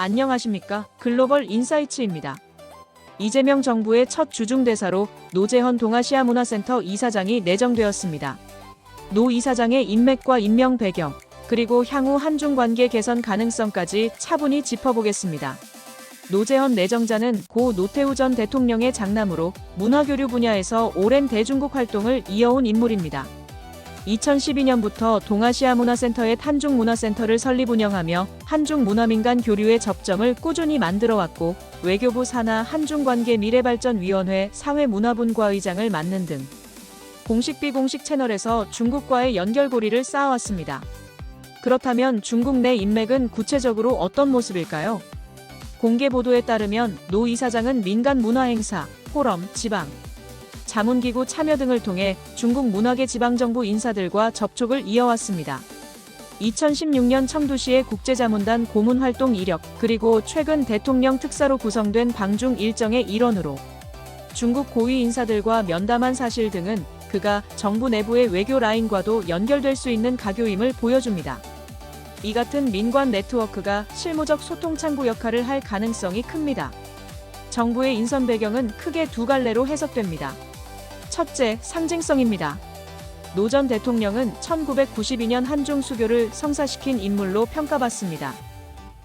안녕하십니까. 글로벌 인사이츠입니다. 이재명 정부의 첫 주중대사로 노재헌 동아시아 문화센터 이사장이 내정되었습니다. 노 이사장의 인맥과 임명 배경, 그리고 향후 한중 관계 개선 가능성까지 차분히 짚어보겠습니다. 노재헌 내정자는 고 노태우 전 대통령의 장남으로 문화교류 분야에서 오랜 대중국 활동을 이어온 인물입니다. 2012년부터 동아시아 문화센터의 한중 문화센터를 설립 운영하며 한중 문화민간 교류의 접점을 꾸준히 만들어 왔고 외교부 산하 한중관계 미래발전위원회 사회문화분과 의장을 맡는 등 공식 비공식 채널에서 중국과의 연결고리를 쌓아왔습니다. 그렇다면 중국 내 인맥은 구체적으로 어떤 모습일까요? 공개 보도에 따르면 노 이사장은 민간 문화행사, 포럼, 지방, 자문기구 참여 등을 통해 중국 문화계 지방정부 인사들과 접촉을 이어왔습니다. 2016년 청두시의 국제자문단 고문 활동 이력, 그리고 최근 대통령 특사로 구성된 방중 일정의 일원으로 중국 고위 인사들과 면담한 사실 등은 그가 정부 내부의 외교 라인과도 연결될 수 있는 가교임을 보여줍니다. 이 같은 민관 네트워크가 실무적 소통 창구 역할을 할 가능성이 큽니다. 정부의 인선 배경은 크게 두 갈래로 해석됩니다. 첫째, 상징성입니다. 노 전 대통령은 1992년 한중 수교를 성사시킨 인물로 평가받습니다.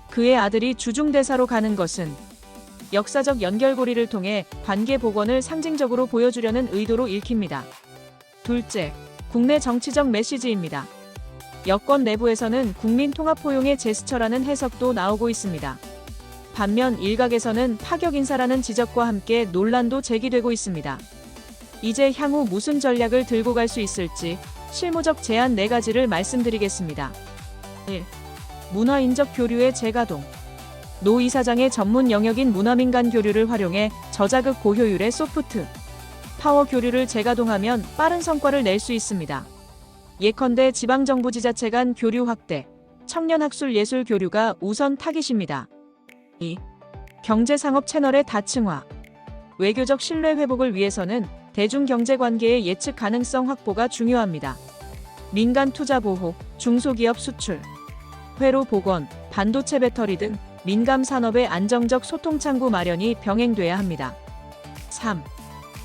그의 아들이 주중대사로 가는 것은 역사적 연결고리를 통해 관계 복원을 상징적으로 보여주려는 의도로 읽힙니다. 둘째, 국내 정치적 메시지입니다. 여권 내부에서는 국민 통합 포용의 제스처라는 해석도 나오고 있습니다. 반면 일각에서는 파격 인사라는 지적과 함께 논란도 제기되고 있습니다. 이제 향후 무슨 전략을 들고 갈 수 있을지 실무적 제안 4가지를 말씀드리겠습니다. 1. 문화인적 교류의 재가동. 노 이사장의 전문 영역인 문화민간 교류를 활용해 저자극 고효율의 소프트 파워 교류를 재가동하면 빠른 성과를 낼 수 있습니다. 예컨대 지방정부 지자체 간 교류 확대, 청년학술 예술 교류가 우선 타깃입니다. 2. 경제상업 채널의 다층화. 외교적 신뢰 회복을 위해서는 대중 경제 관계의 예측 가능성 확보가 중요합니다. 민간 투자 보호, 중소기업 수출, 회로 복원, 반도체 배터리 등 민감 산업의 안정적 소통 창구 마련이 병행돼야 합니다. 3.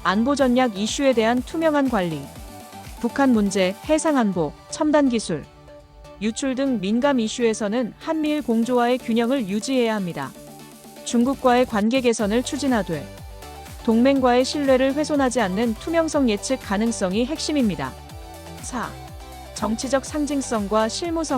안보 전략 이슈에 대한 투명한 관리. 북한 문제, 해상 안보, 첨단 기술, 유출 등 민감 이슈에서는 한미일 공조와의 균형을 유지해야 합니다. 중국과의 관계 개선을 추진하되 동맹과의 신뢰를 훼손하지 않는 투명성 예측 가능성이 핵심입니다. 4. 정치적 상징성과 실무성